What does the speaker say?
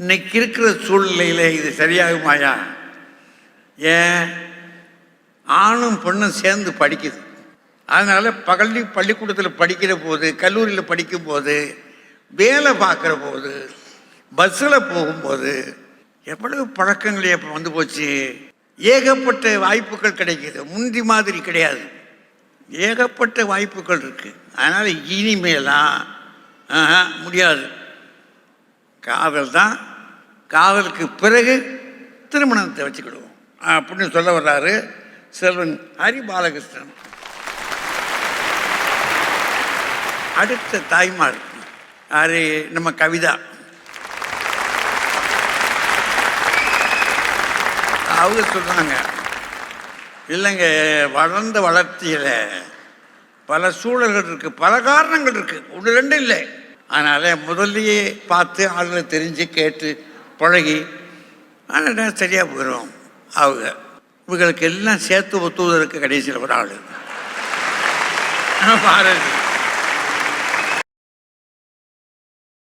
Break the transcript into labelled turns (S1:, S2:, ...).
S1: இன்னைக்கு இருக்கிற சூழ்நிலையில் இது சரியாகுமாயா? ஏன்? ஆணும் பெண்ணும் சேர்ந்து படிக்குது. அதனால் பள்ளி பள்ளிக்கூடத்தில் படிக்கிற போது கல்லூரியில் படிக்கும் போது வேலை பார்க்குற போது பஸ்ஸில் போகும்போது எவ்வளவு பழக்கங்கள் இப்போ வந்து போச்சு. ஏகப்பட்ட வாய்ப்புகள் கிடைக்கிது. முந்தி மாதிரி கிடையாது. ஏகப்பட்ட வாய்ப்புகள் இருக்குது அதனால் இனிமேலாம் முடியாது. காதல் தான் காதலுக்கு பிறகு திருமணத்தை வச்சுக்கிடுவோம். அப்படின்னு சொல்ல வர்றாரு செல்வன் ஹரி பாலகிருஷ்ணன் அடுத்த தாய்மார் யாரு? நம்ம கவிதா. அவங்க சொல்கிறாங்க இல்லைங்க வளர்ந்த வளர்ச்சியில் பல சூழல்கள் இருக்குது பல காரணங்கள் இருக்குது ஒன்று ரெண்டு இல்லை. அதனால் முதல்லையே பார்த்து ஆளுநர் தெரிஞ்சு கேட்டு பழகி ஆனால் சரியாக போயிடும் அவங்க இவங்களுக்கு எல்லாம் சேர்த்து ஒத்துவதற்கு கடைசியில் ஒரு ஆள். பாருங்கள்